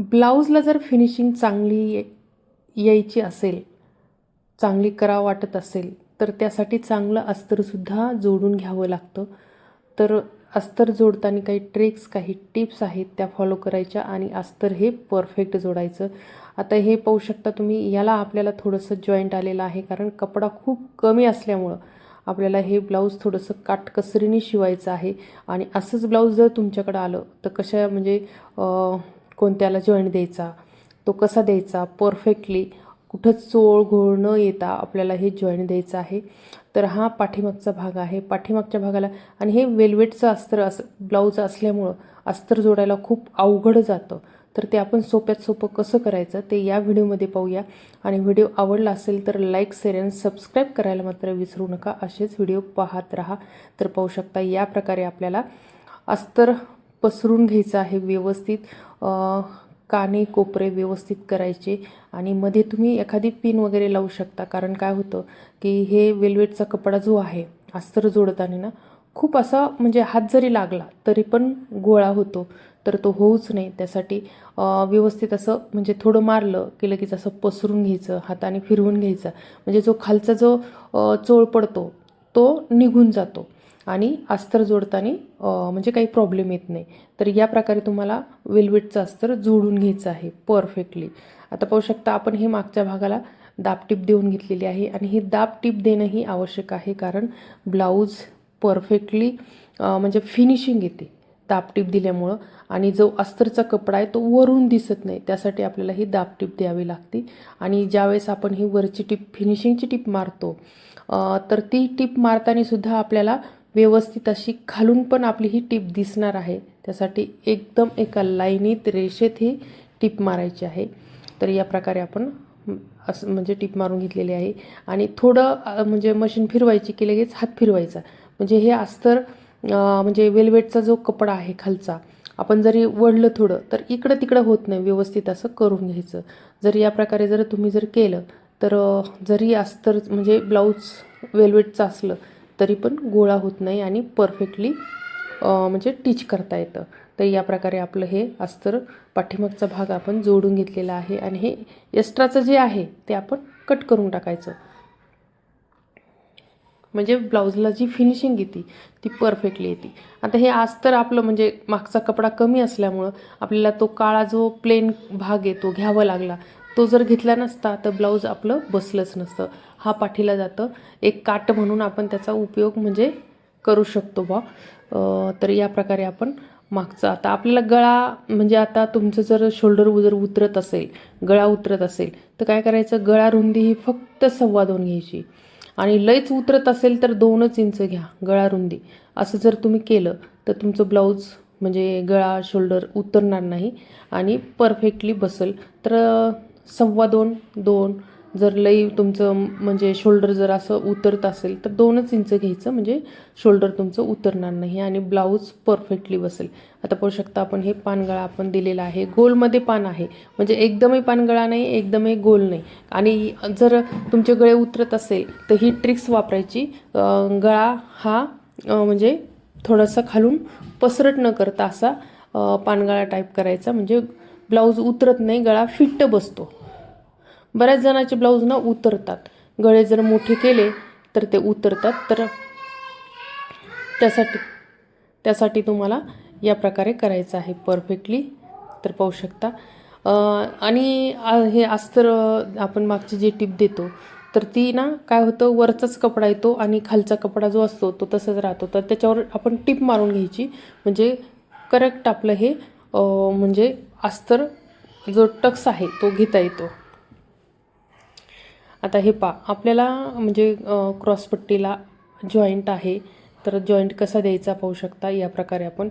ब्लाऊजला जर फिनिशिंग चांगली यायची असेल चांगली करावं वाटत असेल तर त्यासाठी चांगलं अस्तरसुद्धा जोडून घ्यावं लागतं. तर अस्तर जोडताना काही ट्रिक्स काही टिप्स आहेत त्या फॉलो करायच्या आणि अस्तर हे परफेक्ट जोडायचं. आता हे पाहू शकता तुम्ही याला आपल्याला थोडंसं जॉईंट आलेलं आहे कारण कपडा खूप कमी असल्यामुळं आपल्याला हे ब्लाऊज थोडंसं काटकसरीने शिवायचं आहे. आणि असंच ब्लाऊज जर तुमच्याकडं आलं तर कशा म्हणजे कोणत्याला जॉईंट द्यायचा तो कसा द्यायचा परफेक्टली कुठं चोळ घोळ न येता आपल्याला हे जॉईंट द्यायचं आहे. तर हा पाठीमागचा भाग आहे. पाठीमागच्या भागाला आणि हे वेल्वेटचं अस्तर अस ब्लाऊज असल्यामुळं अस्तर जोडायला खूप अवघड जातं. तर ते आपण सोप्यात सोपं कसं करायचं ते या व्हिडिओमध्ये पाहूया. आणि व्हिडिओ आवडला असेल तर लाईक शेअर आणि सबस्क्राईब करायला मात्र विसरू नका. असेच व्हिडिओ पाहत राहा. तर पाहू शकता या प्रकारे आपल्याला अस्तर पसरून घ्यायचं आहे व्यवस्थित काने कोपरे व्यवस्थित करायचे आणि मध्ये तुम्ही एखादी पिन वगैरे लावू शकता. कारण काय होतं की हे वेल्वेटचा कपडा जो आहे अस्तर जोडताना ना खूप असा म्हणजे हात जरी लागला तरी पण गोळा होतो. तर तो होऊच नाही. त्यासाठी व्यवस्थित असं म्हणजे थोडं मारलं की लगेच असं पसरून घ्यायचं हाताने फिरवून घ्यायचं. म्हणजे जो खालचा जो चोळ पडतो तो निघून जातो. आणि अस्तर जोडताना म्हणजे काही प्रॉब्लेम येत नाही. तर या प्रकारे तुम्हाला वेलवेटचं अस्तर जोडून घ्यायचं आहे परफेक्टली आता पाहू शकता आपण हे मागच्या भागाला दाबटीप देऊन घेतलेली आहे आणि ही दाबटीप देणंही आवश्यक आहे कारण ब्लाऊज परफेक्टली म्हणजे फिनिशिंग येते दाबटीप दिल्यामुळं. आणि जो अस्तरचा कपडा आहे तो वरून दिसत नाही. त्यासाठी आपल्याला ही दाबटीप द्यावी लागते. आणि ज्यावेळेस आपण ही वरची टीप फिनिशिंगची टीप मारतो तर ती टीप मारताना सुद्धा आपल्याला व्यवस्थित अशी खालून पण आपली ही टीप दिसणार आहे. त्यासाठी एकदम एका लाईनीत रेषेत ही टीप मारायची आहे. तर या प्रकारे आपण असं म्हणजे टीप मारून घेतलेली आहे. आणि थोडं म्हणजे मशीन फिरवायची की लगेच हात फिरवायचा. म्हणजे हे अस्तर म्हणजे वेल्वेटचा जो कपडा आहे खालचा आपण जरी वळलं थोडं तर इकडं तिकडं होत नाही व्यवस्थित असं करून घ्यायचं. जर या प्रकारे जर तुम्ही जर केलं तर जरी अस्तर म्हणजे ब्लाऊज वेल्वेटचं असलं तरी पण गोळा होत नाही आणि परफेक्टली म्हणजे टीच करता येतं. तर या प्रकारे आपलं हे अस्तर पाठीमागचा भाग आपण जोडून घेतलेला आहे आणि हे एक्स्ट्राचं जे आहे ते आपण कट करून टाकायचं. म्हणजे ब्लाऊजला जी फिनिशिंग येते ती परफेक्टली येते. आता हे अस्तर आपलं म्हणजे मागचा कपडा कमी असल्यामुळं आपल्याला तो काळा जो प्लेन भाग आहे तो घ्यावा लागला तो जर घेतला नसता तर ब्लाऊज आपलं बसलंच नसतं. हा पाठीला जातं. एक काट म्हणून आपण त्याचा उपयोग म्हणजे करू शकतो बा तर या प्रकारे आपण मागचा. आता आपल्याला गळा म्हणजे आता तुमचं जर शोल्डर जर उतरत असेल गळा उतरत असेल तर काय करायचं? गळा रुंदी ही फक्त सव्वा दोन घ्यायची. आणि लयच उतरत असेल तर दोनच इंच घ्या गळा रुंदी. असं जर तुम्ही केलं तर तुमचं ब्लाऊज म्हणजे गळा शोल्डर उतरणार नाही आणि परफेक्टली बसेल. तर सव्वा दोन दोन. जर लई तुमचं म्हणजे शोल्डर जर असं उतरत असेल तर दोनच इंच घ्यायचं. म्हणजे शोल्डर तुमचं उतरणार नाही आणि ब्लाऊज परफेक्टली बसेल. आता पाहू शकता आपण हे पानगळा आपण दिलेला आहे. गोलमध्ये पान आहे. म्हणजे एकदमही पानगळा नाही एकदमही गोल नाही. आणि जर तुमचे गळे उतरत असेल तर ही ट्रिक्स वापरायची. गळा हा म्हणजे थोडासा खालून पसरट न करता असा पानगळा टाईप करायचा. म्हणजे ब्लाऊज उतरत नाही गळा फिट्ट बसतो. बऱ्याच जणांचे ब्लाऊज ना उतरतात. गळे जर मोठे केले तर ते उतरतात तर त्यासाठी त्यासाठी तुम्हाला या प्रकारे करायचं आहे परफेक्टली तर पाहू शकता. आणि हे अस्तर आपण मागची जी टीप देतो तर ती ना काय होतं वरचाच कपडा येतो आणि खालचा कपडा जो असतो तो तसंच राहतो. तर त्याच्यावर आपण टीप मारून घ्यायची. म्हणजे करेक्ट आपलं हे म्हणजे अस्तर जो टक्स आहे तो घेता येतो. आता हे पा आपल्याला म्हणजे क्रॉसपट्टीला जॉईंट आहे तर जॉईंट कसा द्यायचा पाहू शकता? या प्रकारे आपण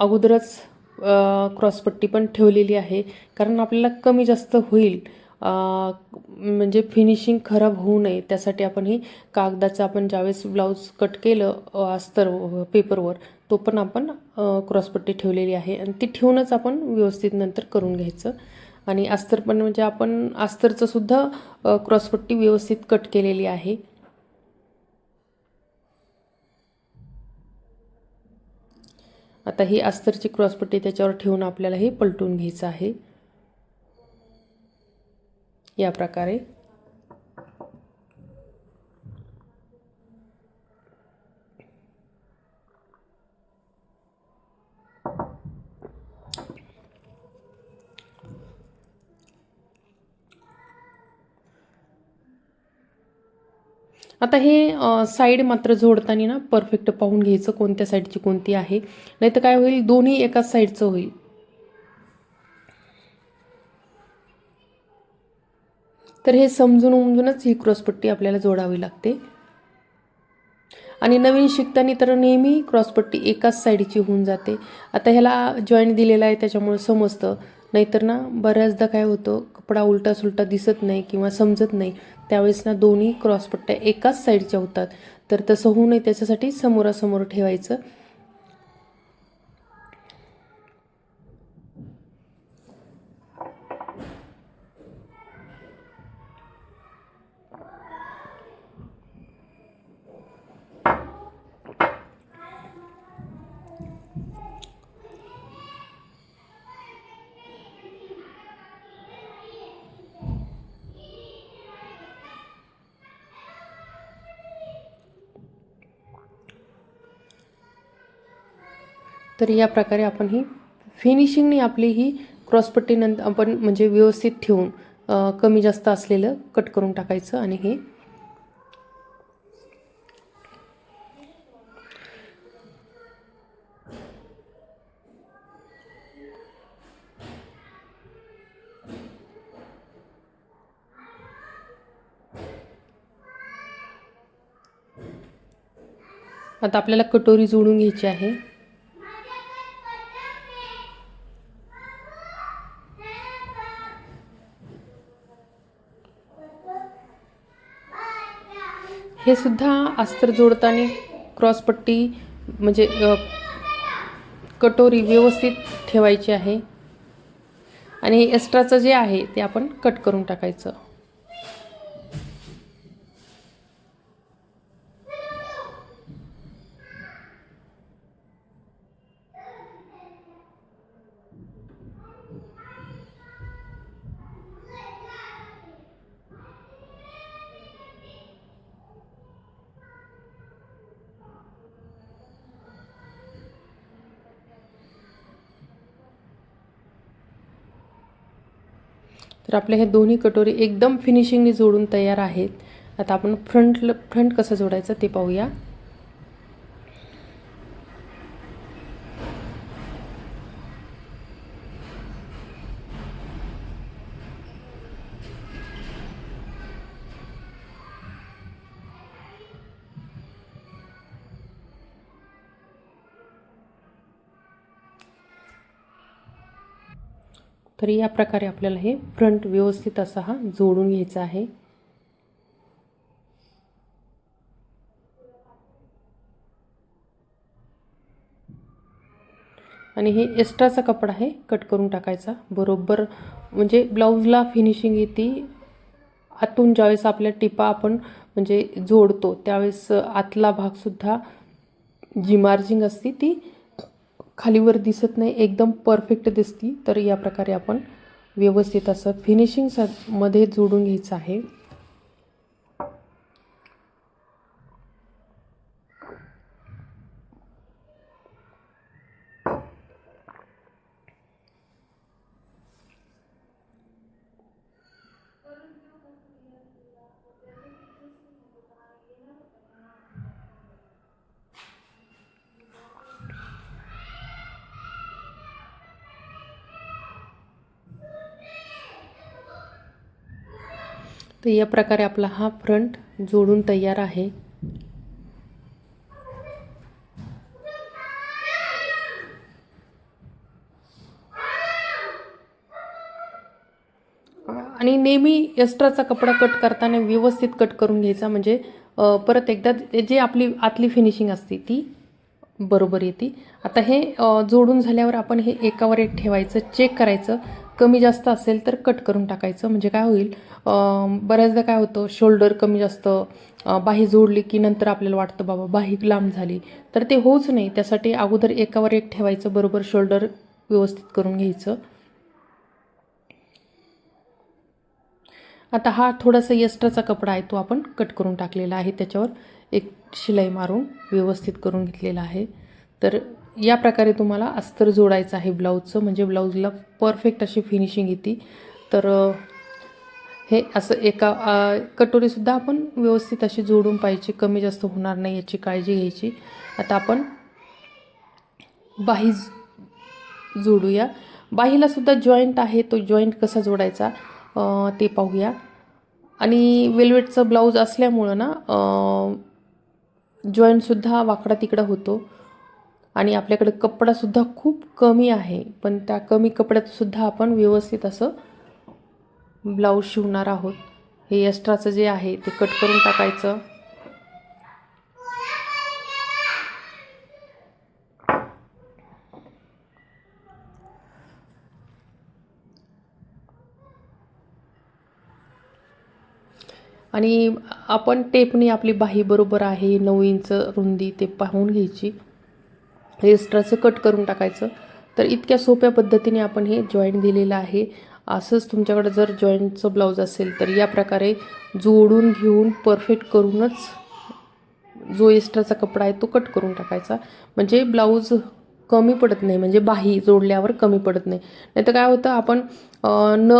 अगोदरच क्रॉसपट्टी पण ठेवलेली आहे. कारण आपल्याला कमी जास्त होईल म्हणजे फिनिशिंग खराब होऊ नये. त्यासाठी आपण ही कागदाचं आपण ज्यावेळेस ब्लाऊज कट केलं अस्तर पेपरवर तो पण आपण क्रॉसपट्टी ठेवलेली आहे आणि ती ठेवूनच आपण व्यवस्थित नंतर करून घ्यायचं. आणि अस्तर पण म्हणजे आपण अस्तरचंसुद्धा क्रॉसपट्टी व्यवस्थित कट केलेली आहे. आता ही अस्तरची क्रॉसपट्टी त्याच्यावर ठेवून आपल्याला हे पलटून घ्यायचं आहे. या प्रकारे. आता हे साईड मात्र जोडताना ना परफेक्ट पाहून घ्यायचं कोणत्या साईडची कोणती आहे. नाही तर काय होईल दोन्ही एकाच साईडचं होईल. तर हे समजून उमजूनच ही क्रॉसपट्टी आपल्याला जोडावी लागते. आणि नवीन शिकताना तर नेहमी क्रॉसपट्टी एकाच साईडची होऊन जाते. आता ह्याला जॉईंट दिलेला आहे त्याच्यामुळे समजतं. नाहीतर ना बऱ्याचदा काय होतं कपडा उलटा सुलटा दिसत नाही किंवा समजत नाही. त्यावेळेस ना दोन्ही क्रॉसपट्ट्या एकाच साईडच्या होतात. तर तसं होऊ नये त्याच्यासाठी समोरासमोर ठेवायचं. तर या प्रकारे आपण ही फिनिशिंगने आपली ही क्रॉसपट्टीनंतर आपण म्हणजे व्यवस्थित ठेवून कमी जास्त असलेलं कट करून टाकायचं आणि हे आता आपल्याला कटोरी जोडून घ्यायची आहे. हे सुद्धा अस्तर जोडताना क्रॉसपट्टी म्हणजे कटोरी व्यवस्थित ठेवायची आहे. आणि हे एक्स्ट्राचं जे आहे ते आपण कट करून टाकायचं. तर आपले हे दोन्ही कटोरी एकदम फिनिशिंगने जोडून तयार आहेत. आता आपण फ्रंट फ्रंट कसं जोडायचं ते पाहूया. तर या प्रकारे आपल्याला हे फ्रंट व्यवस्थित असा हा जोडून घ्यायचा आहे. आणि हे एक्स्ट्राचा कपडा आहे कट करून टाकायचा. बरोबर म्हणजे ब्लाऊजला फिनिशिंग येते. आतून ज्यावेळेस आपल्या टिपा आपण म्हणजे जोडतो त्यावेळेस आतला भागसुद्धा जी मार्जिंग असते ती खालीवर दिसत नाही एकदम परफेक्ट दिसती. तर या प्रकारे आपण व्यवस्थित असं फिनिशिंग स मध्ये जोडून घ्यायचं आहे. तर या प्रकारे आपला हा फ्रंट जोडून तयार आहे. आणि नेहमी एक्स्ट्राचा कपडा कट करताना व्यवस्थित कट करून घ्यायचा. म्हणजे परत एकदा जे आपली आतली फिनिशिंग असते ती बरोबर येते. आता हे जोडून झाल्यावर आपण हे एकावर एक ठेवायचं चेक करायचं. कमी जास्त असेल तर कट करून टाकायचं. म्हणजे काय होईल बऱ्याचदा काय होतं शोल्डर कमी जास्त बाही जोडली की नंतर आपल्याला वाटतं बाबा बाही लांब झाली. तर ते होऊच नाही. त्यासाठी अगोदर एकावर एक ठेवायचं बरोबर शोल्डर व्यवस्थित करून घ्यायचं. आता हा थोडासा एक्स्ट्राचा कपडा आहे तो आपण कट करून टाकलेला आहे. त्याच्यावर एक शिलाई मारून व्यवस्थित करून घेतलेला आहे. तर या प्रकारे तुम्हाला अस्तर जोडायचं आहे ब्लाऊजचं. म्हणजे ब्लाऊजला परफेक्ट अशी फिनिशिंग येते. तर हे असं एका कटोरीसुद्धा आपण व्यवस्थित अशी जोडून पाहिजे कमी जास्त होणार नाही याची काळजी घ्यायची. आता आपण बाही जोडूया. बाहीलासुद्धा जॉईंट आहे. तो जॉईंट कसा जोडायचा ते पाहूया. आणि वेल्वेटचं ब्लाऊज असल्यामुळं ना जॉईंटसुद्धा वाकडा तिकडा होतो. आणि आपल्याकडे कपडासुद्धा खूप कमी आहे. पण त्या कमी कपड्यातसुद्धा आपण व्यवस्थित असं ब्लाऊज शिवणार आहोत. हे एक्स्ट्राचं जे आहे ते कट करून टाकायचं. आणि आपण टेपनी आपली बाही बरोबर आहे. नऊ इंच रुंदी ते पाहून घ्यायची. एक्स्ट्राचं कट करून टाकायचं. तर इतक्या सोप्या पद्धतीने आपण हे जॉईंट दिलेलं आहे. असंच तुमच्याकडे जर जॉईंटचं ब्लाऊज असेल तर या प्रकारे जोडून घेऊन परफेक्ट करूनच जो एक्स्ट्राचा कपडा आहे तो कट करून टाकायचा. म्हणजे ब्लाऊज कमी पडत नाही म्हणजे बाही जोडल्यावर कमी पडत नाही. नाहीतर काय होतं आपण न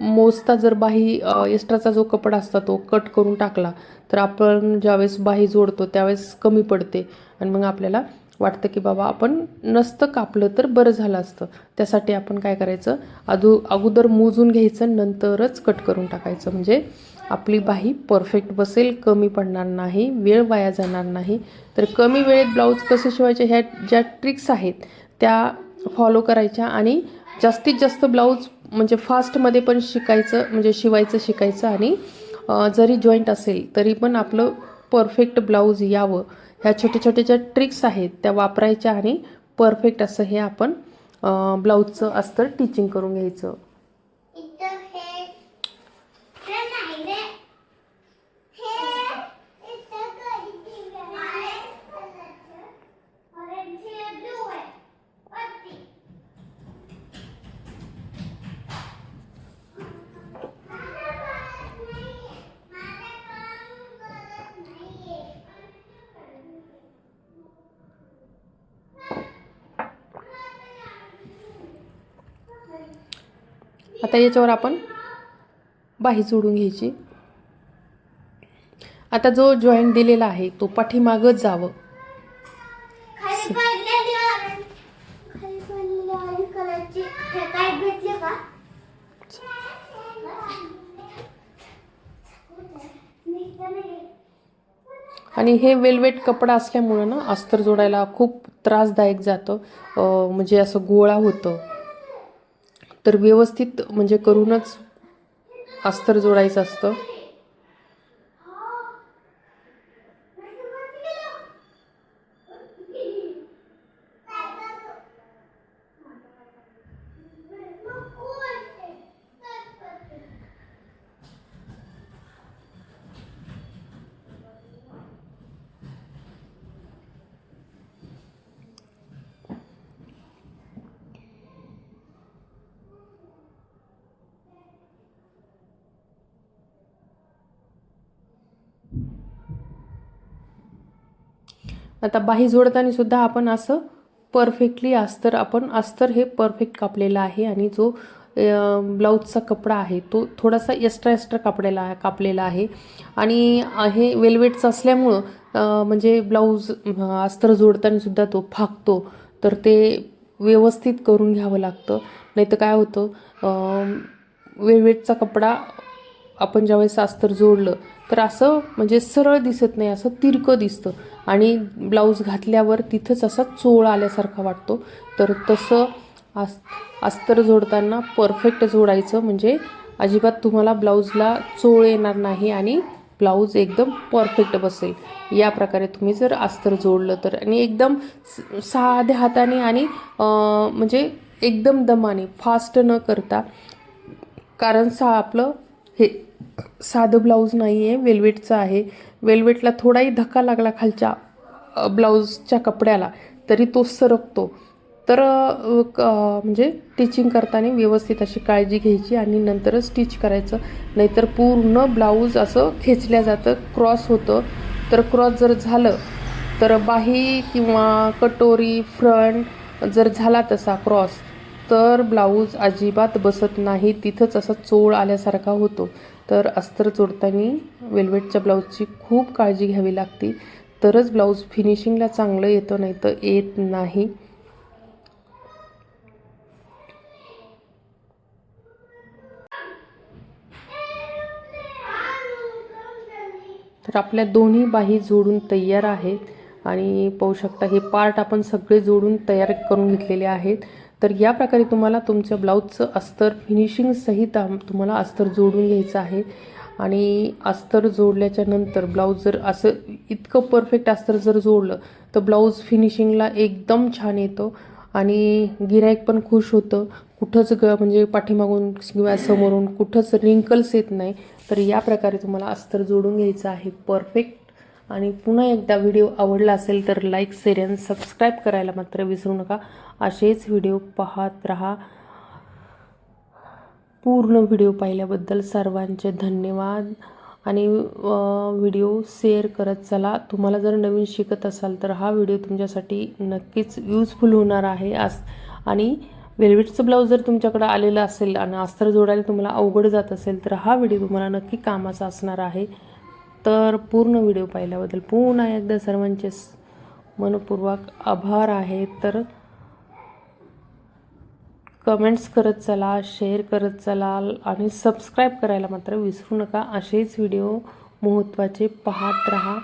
मोजता जर बाही एक्स्ट्राचा जो कपडा असता तो कट करून टाकला तर आपण ज्यावेळेस बाही जोडतो त्यावेळेस कमी पडते. आणि मग आपल्याला वाटतं की बाबा आपण नसतं कापलं तर बरं झालं असतं. त्यासाठी आपण काय करायचं? अदू अगोदर मोजून घ्यायचं नंतरच कट करून टाकायचं. म्हणजे आपली बाही परफेक्ट बसेल कमी पडणार नाही वेळ वाया जाणार नाही. तर कमी वेळेत ब्लाऊज कसे शिवायचे? ह्या ज्या ट्रिक्स आहेत त्या फॉलो करायच्या आणि जास्तीत जास्त ब्लाऊज म्हणजे फास्टमध्ये पण शिकायचं म्हणजे शिवायचं शिकायचं आणि जरी जॉईंट असेल तरी पण आपलं परफेक्ट ब्लाऊज यावं. ह्या छोट्या छोट्या ज्या ट्रिक्स आहेत त्या वापरायच्या आणि परफेक्ट असं हे आपण ब्लाऊजचं अस्तर टिचिंग करून घ्यायचं इथं हे हे नाही रे हे इथं कधी ऑरेंज कलरचं ऑरेंज हे ब्लू आहे वरती आता याच्यावर आपण बाही जोडून घ्यायची. आता जो जॉईंट दिलेला आहे तो पाठीमागच जावं. हे. आणि हे वेलवेट कपडा असल्यामुळं ना अस्तर जोडायला खूप त्रासदायक जातं. म्हणजे असं गोळा होतं. तर व्यवस्थित म्हणजे करूनच अस्तर जोडायचं असतं. आता बाही जोडताना सुद्धा आपण असं परफेक्टली अस्तर आपण अस्तर हे परफेक्ट कापलेलं आहे आणि जो ब्लाऊजचा कपडा आहे तो थोडासा एक्स्ट्रा एक्स्ट्रा कापलेला कापलेला आहे. आणि हे वेलवेटचं असल्यामुळं म्हणजे ब्लाऊज अस्तर जोडताना सुद्धा तो फाकतो. तर ते व्यवस्थित करून घ्यावं लागतं. नाही तर काय होतं वेलवेटचा कपडा आपण ज्यावेळेस अस्तर जोडलं तर असं म्हणजे सरळ दिसत नाही असं तिरकं दिसतं. आणि ब्लाऊज घातल्यावर तिथंच असा चोळ आल्यासारखा वाटतो. तर तसं आस अस्तर जोडताना परफेक्ट जोडायचं म्हणजे अजिबात तुम्हाला ब्लाऊजला चोळ येणार नाही आणि ब्लाऊज एकदम परफेक्ट बसेल. या प्रकारे तुम्ही जर अस्तर जोडलं तर आणि एकदम साध्या हाताने आणि म्हणजे एकदम दमाने फास्ट न करता कारण सा आपलं हे साधं ब्लाऊज नाही आहे वेल्वेटचं आहे. वेल्वेटला थोडाही धक्का लागला खालच्या ब्लाऊजच्या कपड्याला तरी तो सरकतो. तर क- म्हणजे स्टिचिंग करताना व्यवस्थित अशी काळजी घ्यायची आणि नंतरच स्टिच करायचं. नाहीतर पूर्ण ब्लाऊज असं खेचल्या जातं क्रॉस होतं. तर क्रॉस जर झालं तर बाही किंवा कटोरी फ्रंट जर झाला तसा क्रॉस तर ब्लाऊज अजिबात बसत नाही. तिथंच असा चोळ आल्यासारखा होतो. तर अस्तर जोडताना वेल्वेटच्या ब्लाऊजची खूप काळजी घ्यावी लागते. तरच ब्लाऊज फिनिशिंगला चांगलं येतं नाही तर येत नाही. तर आपल्या दोन्ही बाही जोडून तयार आहेत. आणि पाहू शकता हे पार्ट आपण सगळे जोडून तयार करून घेतलेले आहेत. तर या प्रकारे तुम्हाला तुमच्या ब्लाऊजचं अस्तर फिनिशिंगसहित तुम्हाला अस्तर जोडून घ्यायचं आहे. आणि अस्तर जोडल्याच्या नंतर ब्लाऊज जर असं इतकं परफेक्ट अस्तर जर जोडलं तर ब्लाऊज फिनिशिंगला एकदम छान येतो. आणि गिराईक पण खुश होतं. कुठंच ग म्हणजे पाठीमागून किंवा समोरून कुठंच रिंकल्स येत नाही. तर या प्रकारे तुम्हाला अस्तर जोडून घ्यायचं आहे. परफेक्ट आणि पुन्हा एकदा व्हिडिओ आवडला असेल तर लाईक शेअर आणि सबस्क्राईब करायला मात्र विसरू नका. असेच व्हिडिओ पाहत राहा. पूर्ण व्हिडिओ पाहिल्याबद्दल सर्वांचे धन्यवाद. आणि व्हिडिओ शेअर करत चला. तुम्हाला जर नवीन शिकत असाल तर हा व्हिडिओ तुमच्यासाठी नक्कीच यूजफुल होणार आहे. आस आणि वेल्वेटचं ब्लाऊज जर तुमच्याकडे आलेलं असेल आणि अस्तर जोडायला तुम्हाला अवघड जात असेल तर हा व्हिडिओ तुम्हाला नक्की कामाचा असणार आहे. तर पूर्ण व्हिडिओ पाहिल्याबद्दल पुन्हा एकदा सर्वांचे मनपूर्वक आभार आहे. तर कमेंट्स करत चला शेअर करत चला आणि सबस्क्राईब करायला मात्र विसरू नका. असेच व्हिडिओ महत्त्वाचे पाहत राहा.